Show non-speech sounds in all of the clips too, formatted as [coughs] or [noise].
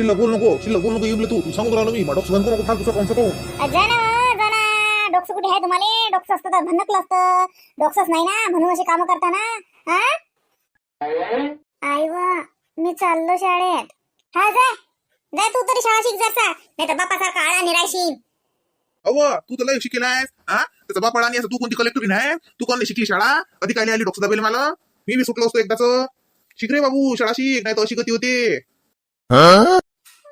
शिल्लक बोल नको शिल्लक बोल नको येऊ तू तू सांगून राहिलो मी मग डॉक्टर नको फालतू ना डोकसं कुठे आहे तुम्हाला डोकसं असतं तर भनकलं असतं डोकसंच नाही ना म्हणून अशी कामं करता ना हा आई वा मी चाललो शाळेत हा जाय जाय तू तरी शाळा शिक जरसा नाही तर बापासारखा आळा निरायशील अव तू तर लय शिकेलाय हा त्याचा बाप आणि असं तू कोणती कलेक्टर नाही तू कोण शिकली शाळा कधी काय आली डॉक्टर दाबेल मला मी बी सुटलो असतो एकदाच शिक रे बाबू शाळा शिक नाही तर अशी गती होते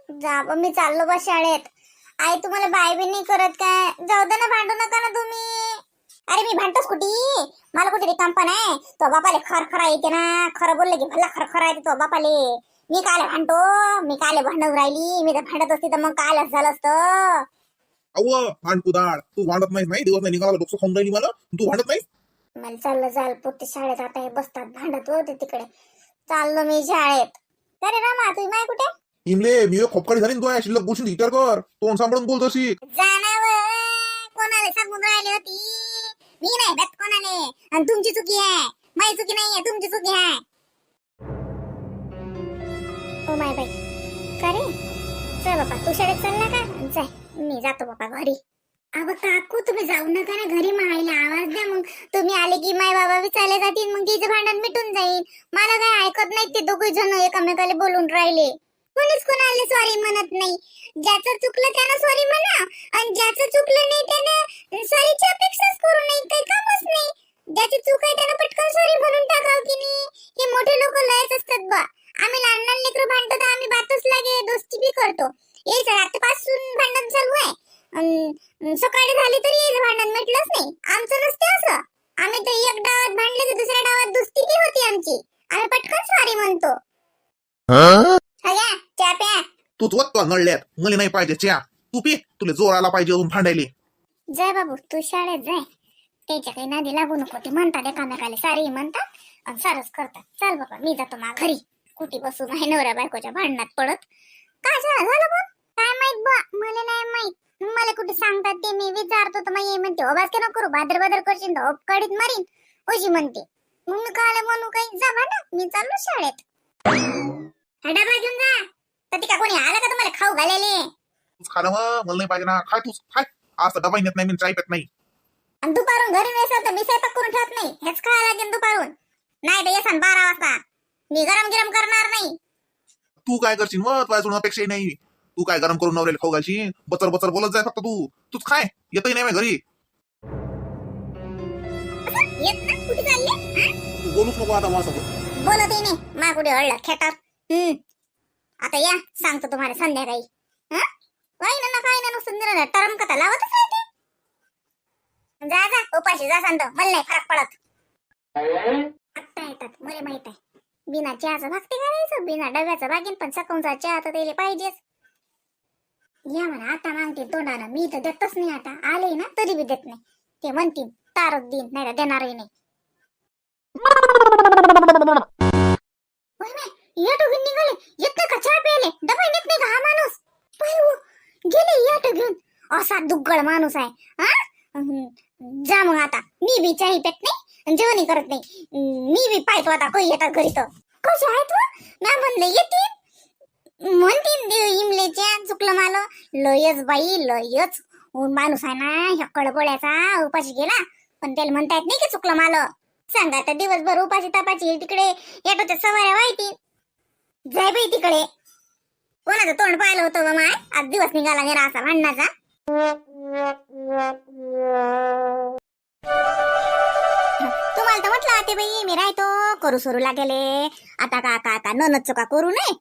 जा बा, मी चाललो बस शाळेत. आई तुम्हाला बाय बी नाही करत काय? जाऊ दे ना भांडू नका ना तुम्ही. अरे मी भांडतोच कुठे? मला कुठे रिकामपण आहे? तो बापाले खर खरा येते ना. खरं बोलले की भला खर खरा येते तो बापाले. मी काले भांडतो? मी काले भांडत राहिली? मी तर भांडत असती तर मग कालच झालं असतं? अव तू भांडत नाही नाही दिवस नाही निघाला डॉक्टर खाऊन राहिली मला. तू भांडत नाही मला चाललं जाल पोते शाळेत आता हे बसतात भांडत होते तिकडे. चाललो मी शाळेत. अरे रामा तुम्ही माय कुठे? इमले मी खोपकाडी झाली ना तू शिल्लक गोष्टी विचार कर. तोंड सांभाळून बोल तशी जाणावं कोणाला सांगून राहिली होती? मी नाही भेट कोणाले. आणि तुमची चुकी आहे. माझी चुकी नाहीये तुमची चुकी आहे. ओ माय बाई. का रे? चल बापा तू शाळेत चालला का? जाय मी जातो बापा घरी. अगं काकू तुम्ही जाऊ नका ना घरी. मायला आवाज द्या मग. तुम्ही आले की माय बाबा बी जातील मग तिचं भांडण मिटून जाईल. मला काय ऐकत नाही ते दोघे जण एकामेकाला बोलून राहिले. कोणीच कोणाला सॉरी म्हणत नाही. ज्याचं चुकलं त्यानं सॉरी म्हणा. आणि ज्याचं चुकलं नाही त्यानं सॉरीची अपेक्षाच करू नये काही कामच नाही. ज्याची चूक आहे त्यानं पटकन सॉरी म्हणून टाकाव की नाही? हे मोठे लोक लयच असतात बा. आम्ही लहान लहान लेकरं भांडतो तर आम्ही बातच लागे दोस्ती बी करतो. हे रातपासून भांडण चालू आहे. सकाळी झाली तरी यायचं भांडण म्हटलंच नाही. आमचं नसते असं. आम्ही तर एक डावात भांडले तर दुसऱ्या डावात दोस्ती बी होती आमची. आम्ही पटकन सॉरी म्हणतो. सगळ्या च्या प्या. तूच वत्ता नळल्यात मला नाही पाहिजे च्या तू पी. तुला जोर आला पाहिजे अजून भांडायले. जाय बाबू तू शाळेत जाय. त्याच्या काही नादी लागू नको. ते म्हणतात एकामेकाला सारी म्हणतात आणि सारच करतात. चल बाबा मी जातो मा घरी. कुठे बसू माझ्या नवऱ्या बायकोच्या भांडणात पडत? काय शाळा झालं पण? काय माहीत बा मला नाही माहीत. मला कुठे सांगतात ते? मी विचारतो तर मग ये म्हणते ओबास का नको करू. बादर बादर करशील तर काढीत मारीन. ओजी म्हणते. मग मी काल म्हणू काही जा भांडा. मी चाललो शाळेत. हा डबा घेऊन जा. तर ती का कोणी आलं का तुम्हाला खाऊ घालायले? तूच खा ना मग, मला नाही पाहिजे ना. खाय तूच. खाय. आज तर डबा नेत नाही मी चाय पेत नाही. आणि दुपारून घरी नसेल तर मी स्वयंपाक करून ठेवत नाही. हेच खायला लागेल दुपारून. नाही तर येसान बारा वाजता. मी गरम गरम करणार नाही. तू काय करशील मग? तुझ्या सोडून अपेक्षाही नाही. तू काय गरम करून नवऱ्याला खाऊ घालशील? बचर बचर बोलत जाय फक्त तू. तूच खाय. येतही नाही माझ्या घरी. येत ना कुठे चालले? तू बोलूच नको आता माझ्यासोबत. बोलतही नाही. मा कुठे अडलं खेटर हम्म. आता या सांगतो तुम्हाला संध्याकाळी. हा? काही ना काय ना नुसतं टरम कथा लावतच राहते. जा जा उपाशी जा सांगतो मला नाही फरक पडत. आत्ता येतात मला माहीत आहे. बिना चहाचं भागते करायचं बिना डब्याचं भागीन पण सकाळचा चहा तर त्याला पाहिजेच. या म्हणा आता मागते तोंडानं. मी तर देतच नाही आता. आले ना तरी बी देत नाही. ते म्हणतील तारच देईन नाही देणारही नाही. [laughs] या दोघी निघाले. येत नाही का चहा प्यायले. डबा नेत नाही का हा माणूस? पाय हो, गेले याट घेऊन असा दुग्गळ माणूस आहे हा? जा मग आता. मी बी चाही पेत नाही आणि जेवणही करत नाही. मी बी पाहतो आता काही येतात घरी तर. कसे आहेत व? म्या म्हणले येतील म्हणतील देव इमलेच्या चुकलं मला. लयच बाई लयच. माणूस आहे ना ह्या कडबड्याचा उपाशी गेला. पण त्याला म्हणता येत नाही की चुकलं मला. सांगा तर दिवसभर उपाशी तपाची तिकडे येतो ते सवाऱ्या वाईटी जाय बाई तिकडे. कोणाचं तोंड पाहिलं होतं ग माय? आज दिवस निघाला गेला असा भांडणाचा. तुम्हाला तर म्हटलं ते बाई मी राहतो करू सुरू लागेले आता का आता का ननदचं का करू नये?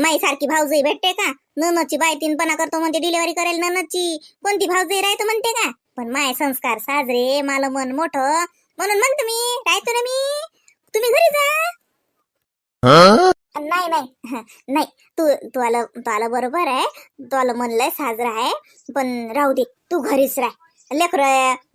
माई सारखी भाऊजई भेटते का? ननदची बाय तीनपणा करतो म्हणते डिलिव्हरी करेल ननदची. कोणती भाऊजई राहतो म्हणते का? पण माय संस्कार साजरे मला मन मोठ. म्हणून म्हणतो मी राहतो ना मी. तुम्ही घरी जा. नाही नाही. [laughs] नाही तू तू आलं तू बरोबर आहे. तू म्हणलंय साजरा आहे. पण राहू दे तू घरीच राह. लेकर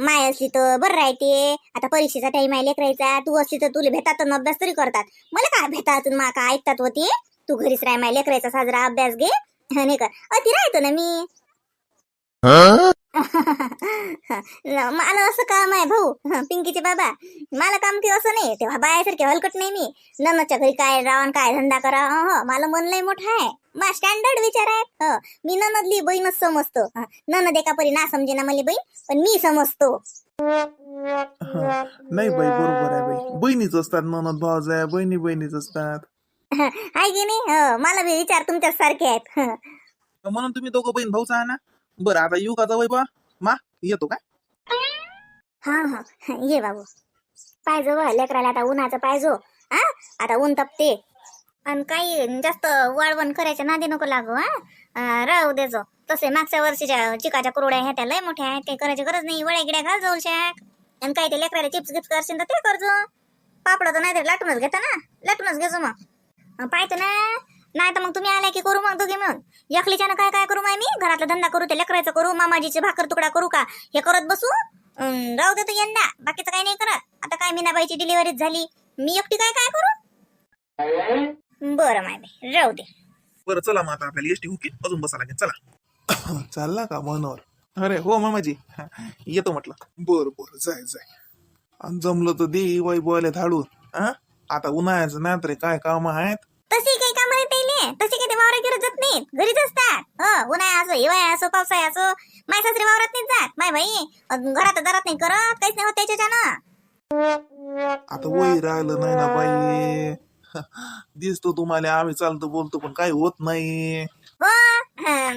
माय असली तर बरं राहते. आता परीक्षेचा टाईम आहे लेकरायचा. तू असली तर तुला भेटात अभ्यास तरी करतात. मला काय भेटात मा का ऐकतात होती तू घरीच राह माय लेकरायचा साजरा अभ्यास घे. [laughs] नाही कर अति राहतो ना मी. [laughs] मला असं काम आहे भाऊ. [laughs] पिंकीचे बाबा. मला काम की असं नाही. तेव्हा बायासारखे हलकट नाही मी. ननदच्या घरी काय रावण काय धंदा करा. हो मला मन लय मोठा आहे. मा स्टँडर्ड विचार आहे. हो मी ननदली बहीणच समजतो. ननद एका परी ना समजे ना मला बहीण पण मी समजतो. नाही बाई बरोबर आहे बाई. बहिणीच असतात ननद भावज आहे बहिणी बहिणीच असतात. आहे की नाही? हो मला बी विचार तुमच्या सारखे आहेत. हं. म्हणून तुम्ही दोघं बहीण भाऊच ना? बरं आता येऊ का जावई बा मा येतो काय? हा हा ये बाबू. पाहिजो बा लेकराला आता उन्हाचं पाहिजो हा आता ऊन तपते. आणि काही जास्त वाळवण करायच्या नादी नको लागू हा. अं, राहू देजो तसे मागच्या वर्षीच्या चिकाच्या कुरड्या ह्या त्या लय मोठ्या आहेत काही करायची गरज नाही. वड्या गिड्या घाल जाऊ शाक. आणि काही ते लेकराला चिप्स गिप्स करशील तर ते करजो पापड तर नाही लाटूनच घेता ना. लाटूनच घेजो मग. अं, पाहतो ना. नाही तर मग तुम्ही आल्या की करू मग दोघे मिळून? एकलीच्यानं काय काय करू माय मी? घरातला धंदा करू ते लेकरायचं करू मामाजीचे भाकर तुकडा करू का? हे करत बसू? राहू दे तू यंदा. बाकीचं काही नाही करत. आता काय मीनाबाईची डिलिव्हरीच झाली? मी एकटी काय काय करू? बरं माय बाई राहू दे. बरं चला मग आता आपल्याला एसटी हुकी अजून बसा लागेल. चला. [coughs] चालला का मनोहर अरे हो मामाजी. येतो म्हटलं. बर बर जाय जाय. जमलं तर दे वाई बोयले धाडून हा? आता उन्हाळ्याचं ना तर काय काम आहेत? तशी काही कामं नाही तशी काही ते वावरात गिरत जात नाहीत. घरीच असतात. हो उन्हाळा असो हिवाळा असो पावसाळा असो माय सासरे वावरात नाही जात. माय बाई अन घरात दारात नाही करत काहीच नाही होत त्याच्याच्यानं. आता वय राहिलं नाही ना बाई. दिसतो तुम्हाला आम्ही चालतो बोलतो पण काही होत नाही. हो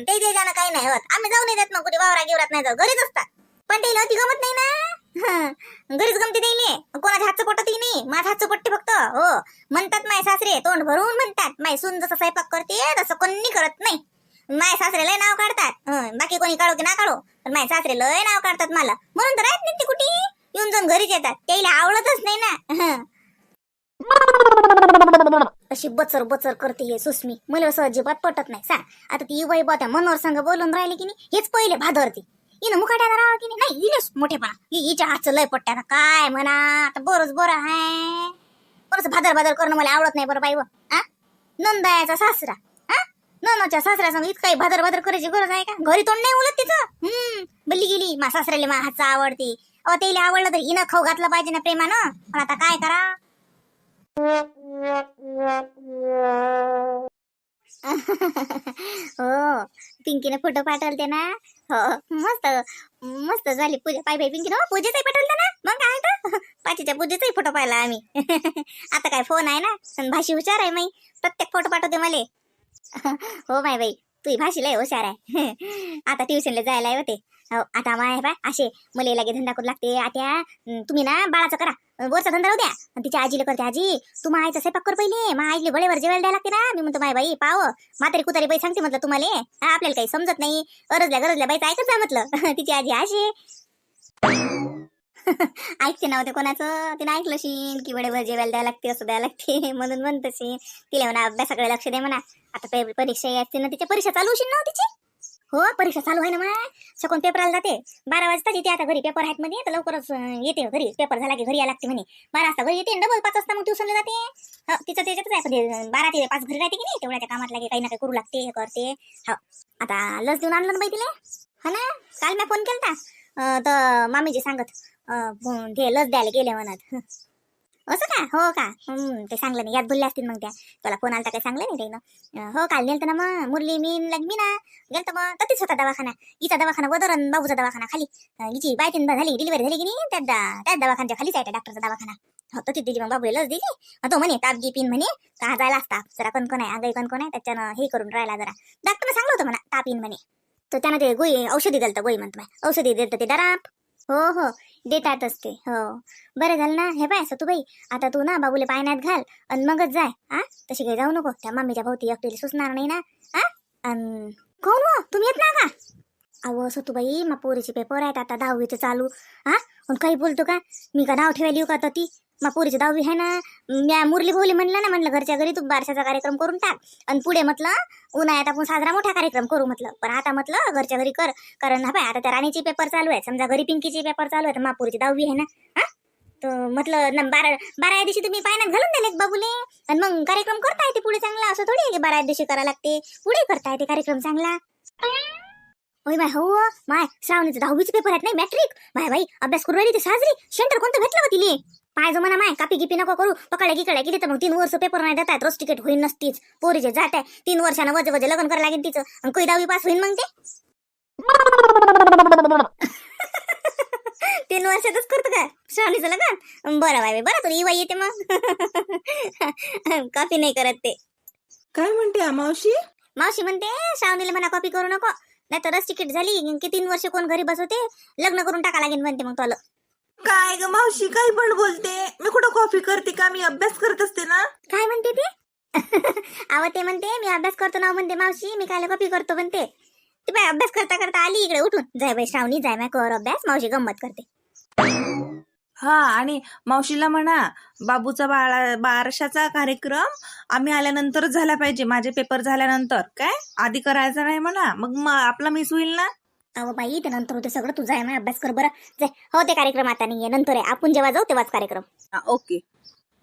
ते त्याच्यानं काही नाही होत. आम्ही जाऊ नाही देत मग कुठे वावरा गिवरात नाही जाऊ. घरीच असतात. पण ते होती गमत नाही ना. घरीच गमती त्याईले कोणाच्या हातचं पटतही नाही. माझ्या हातचं पटते फक्त. हो. म्हणतात माय सासरे तोंड भरून म्हणतात. माय सून जसं स्वयंपाक करते तसं कोणी करत नाही. माय सासरे लय नाव काढतात. बाकी कोणी काढो की ना काढो. पण माय सासरे लय नाव काढतात मला. म्हणून तर राहत नाही ते कुठे? येऊन जाऊन घरीच येतात. त्याला आवडतच नाही ना. अशी बचर बचर करते हे सुस्मी मला असं अजिबात पटत नाही. सांग. आता ती बाई बा त्या मनोहर संघ बोलून राहिली की नाही हेच पहिले भादरते हिनं मुखाट्यानं राहावं की नाही? नाही हिलेच मोठेपणा. हि- हिच्या हातचं लय पट्ट्या काय म्हणा आता बरंच बरं आहे. बरंच भादर भादर करणं मला आवडत नाही बरं बाई व. आ? नंदायाचा सासरा. नंदाच्या सासऱ्या संग इतकाही भादर भादर करायची गरज आहे का? घरी तोंड नाही उलट तिचं? हम्म. बल्ली गेली. मा सासऱ्याला मा हातचं आवडते. अहो त्याला आवडलं तर हिनं खाऊ घातलं पाहिजे ना प्रेमानं. पण आता काय करा? हो [laughs] [laughs] पिंकीने फोटो पाठवलते ना? हो मस्त मस्त झाली पूजा. पाय बाई पिंकी हो पूजेचाही पाठवलते ना? मग काय तर पाचीच्या पूजेचाही फोटो पाहिला आम्ही. [laughs] आता काय फोन आहे ना? भाषी हुशार आहे माई प्रत्येक फोटो पाठवते मला. [laughs] हो माय बाई. तुझी भाषी लय हुशार आहे. [laughs] आता ट्युशनला जायला होते. हो आता माय बाय असे मुले लागे धंदा करू लागते. आत्या तुम्ही ना बाळाचं करा. बोरचा वरचा धंदा राहू द्या. आणि तिच्या आजीला करते आजी. तू आईचा स्वयंपाक कर पहिले. मा आईले बळेवर जेवायला द्यायला लागते ना. मी म्हणतो माय बाई पाव म्हातारी कुतारी बाई सांगते म्हटलं तुम्हाला. आपल्याला काही समजत नाही. अरजल्या गरजल्या बाईचं ऐकत जा म्हटलं. [laughs] तिची आजी अशी [laughs] ऐकते ना होते कोणाचं? तिने ऐकलं शीन की वेळेवर जेवायला द्यायला लागते असं द्यायला लागते [laughs] म्हणून म्हणत शीन तिला म्हणा अभ्यासाकडे लक्ष दे म्हणा. आता परीक्षा असते ना तिच्या परीक्षा चालू होशील ना हो तिची? हो परीक्षा चालू आहे ना मग सकून पेपराला जाते. बारा वाजता येते आता घरी पेपर आहेत मध्ये तर लवकरच येते घरी. पेपर झाला की घरी यायला लागते म्हणे. बारा वाजता घरी येते डबल पाच वाजता मग ट्युशनला जाते. हो तिचं त्याच्यातच आहे बारा ते पाच घरी राहते की नाही तेवढ्या त्या कामात लागे काही ना काही करू लागते हे करते. हो. आता लस देऊन आणलं ना बाई तिला? हा हो ना? काल मी फोन केला होता तर मामीजी सांगत ते लस द्यायला गेले म्हणत. असं का? हो का? हम्म, ते सांगलं नाही. यात बोलले असतील मग त्या. तुला फोन आलता काय सांगलं नाही त्यानं हो काल नेलतं ना मग. मुरली मी लग मी ना गेलतं मग. ततीच होता दवाखाना. हिचा दवाखाना वदरन बाबूचा दवाखाना खाली. हिची बायतीन झाली डिलिव्हरी झाली की नाही? त्या त्याच दवाखान्याच्या खालीच आहे डॉक्टरचा दवाखाना. हो ती दिली मग बाबू लस दिली. तो म्हणे ताप पिन म्हणे. का जायला असता. जरा कणकण आहे आगाई कणकण आहे. त्याच्यानं हे करून राहिला जरा. डॉक्टरनं सांगलं होतं म्हणा ताप येईन म्हणे. तर त्यानं ते गोळी औषधी दिलं गोळी म्हणतो औषधी दिलं ते डराप हो हो. देतातच ते हो. बरं झालं ना. हे पाय सतू बाई आता तू ना बाबूले पायण्यात घाल आणि मगच जाय आ तशी काही जाऊ नको. त्या मम्मीच्या भोवती एकटीला सुचणार नाही ना आ अन कोण हो? तुम्ही येत ना का? अहो सतूबाई मा पोरीचे पेपर आहेत. आता दहावीचे चालू हा? पण काही बोलतो का? मी का नाव ठेवायला येऊ का आता ती? मग पोरीची दहावी आहे ना म्या मुरली भोवली म्हणलं ना म्हणलं घरच्या घरी तू बारशाचा कार्यक्रम करून टाक. आणि पुढे म्हटलं उन्हाळ्यात आपण साजरा मोठा कार्यक्रम करू म्हटलं. पण आता म्हटलं घरच्या घरी कर. कारण हा पाय आता त्या राणीचे पेपर चालू आहे समजा घरी पिंकीचे पेपर चालू आहे तर मापुरीची दहावी आहे ना हा? तर म्हटलं ना बारा बारा या दिवशी तुम्ही पाण्यात घालून दिले बाबूले. आणि मग कार्यक्रम करता येते पुढे चांगला. असं थोडी आहे की बारा या दिवशी करायला लागते. पुढे करता येते कार्यक्रम चांगला. होय माय हो माय श्रावणीचं दहावीचे पेपर आहेत नाही मॅट्रिक माय बाई अभ्यास करू राहिली ते साजरी. सेंटर कोणतं भेटलं का तिने पाय जो म्हणा माय कापी गिपी नको करू. पकडल्या गिकडल्या गेली तर मग तीन वर्ष पेपर नाही देतात रोज तिकीट होईल नसतीच. पोरीचे जात आहे तीन वर्षानं वजे वजे लग्न करायला लागेल तिचं. आणि कोई दहावी पास होईल मग ते? [laughs] तीन वर्षातच करतो का? श्रावणीचं लग्न? बरं बाय बरं तुला इवा येते मग. [laughs] कॉपी नाही करत ते. काय म्हणते मावशी? मावशी म्हणते श्रावणीला म्हणा कॉपी करू नको. नाही तर तिकीट झाली की तीन वर्ष कोण घरी बसवते? लग्न करून टाका लागेल म्हणते मग तुला काय ग मावशी काही पण बोलते. मी कुठं कॉफी करते का? मी अभ्यास करत असते ना. काय म्हणते ते? [laughs] अव ते म्हणते मी अभ्यास करतो ना म्हणते मावशी मी काय कॉपी करतो म्हणते. ती बाय अभ्यास करता करता आली इकडे उठून. जाय बाई श्रावणी जाय माय कर अभ्यास मावशी गंमत करते. हा आणि मावशीला म्हणा बाबूचा बाळा बारशाचा कार्यक्रम आम्ही आल्यानंतर झाला पाहिजे. माझे पेपर झाल्यानंतर. काय? आधी करायचा नाही म्हणा. मग म- आपला मिस होईल ना? अहो बाई ते नंतर होते सगळं. तू जाय माय अभ्यास कर बरं. जाय हो ते कार्यक्रम आता नाहीये. नंतर आहे. आपण जेव्हा जाऊ तेव्हाच कार्यक्रम. हा, ओके.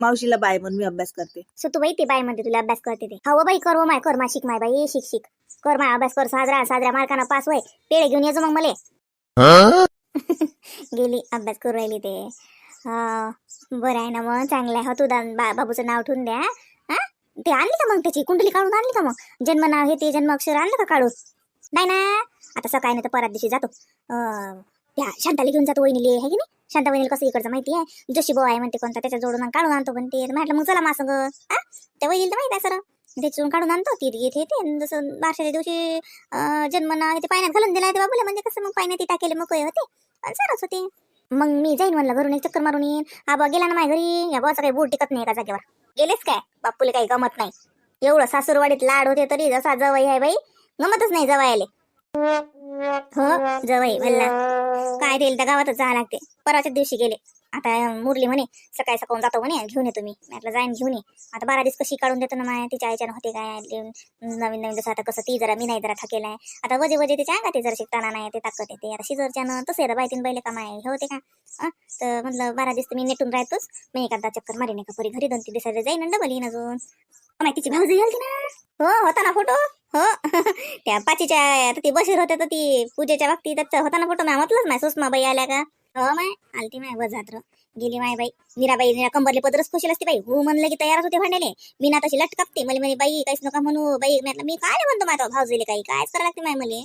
मावशीला बाय म्हणून मी अभ्यास करते. सो तू बाई ते बाय म्हणते तुला अभ्यास करते ते. हो बाई कर हो माय कर मा शिक माय बाई. शिक शिक. कर माय अभ्यास कर. साजरा साजऱ्या मार्कानं पास होय. पेढे घेऊन येजो मग मले. गेली अभ्यास करू राहिली ते. हा, बरं आहे ना मग. चांगलं आहे. हो तू दा- बा- बाबूचं नाव ठेवून द्या. हा? ते आणली का मग त्याची? कुंडली काढून आणली का मग? जन्म नाव हे ते जन्म अक्षर आणलं का काढून? नाही ना? आता सकाळी नाही तर परत दिवशी जातो. त्या शांताला घेऊन जातो वहिनीले आहे की नाही? शांता वहिनीला कसं इकडचं माहिती आहे? जशी भाऊ आहे म्हणते कोणता त्याच्या जोडून काढून आणतो पण ते. म्हटलं मग चला मासंग हा त्या वहिनीला तर माहिती आहे सर त्याच्यातून काढून आणतो ती येते. जसं बारशाच्या दिवशी जन्मना जन्म ते पाण्यात घालून दिला ते बाबूला म्हणजे कसं मग पाण्यात टाकेले मग होते? आणि सरच होते. मग मी जाईन म्हणलं घरून एक चक्कर मारून येईन. आबा गेला ना माझ्या घरी या बाबाचा काही बोट टिकत नाही एका जागेवर. गेलेच काय? बापूले काही गमत नाही. एवढं सासूरवाडीत लाड होते तरी जसा जवाई आहे बाई गमतच नाही जवळ आले. हो जवळ भल्ला काय देईल त्या गावातच जावं लागते. परवाच्याच दिवशी गेले. आता मुरली म्हणे सकाळी सकाळून जातो म्हणे घेऊन येतो मी. म्हटलं जाईन घेऊन ये. आता बारा दिवस कशी काढून देतो ना माया तिच्या आईच्यानं होते काय नवीन नवीन जसं आता कसं ती जरा मी नाही जरा थकेला आहे. आता वजे वजे तिच्या का ते जरा शिकताना नाही ते ताकद येते आता शिजरच्यानं तसं येतं बायतीन बैले का माय हे होते का? तर म्हटलं बारा दिवस तर मी नेटून राहतोच. मी एखादा चक्कर मारीन का परी घरी दोन तीन दिवसाला जाईन डबल येईन अजून. माहितीची तिची भाऊ जाईल की ना? हो होता ना फोटो हो? [laughs] त्या पाचीच्या आता ती बशीर होत्या तर ती पूजेच्या बाबतीत त्याचा होता ना फोटो मी म्हटलंच नाही सुषमा बाई आल्या का? हो माय आलती माय वजात्र गेली माय बाई. मीराबाई मीरा कंबरले पदरच खुशील असते बाई. हो म्हणलं की तयारच होते भांडायले. मी ना तशी लटकापते. मला म्हणे बाई काहीच नका म्हणू. बाई म्हटलं मी काय म्हणतो माझा भाव जाईल काही? कायच करायला लागते माय मले?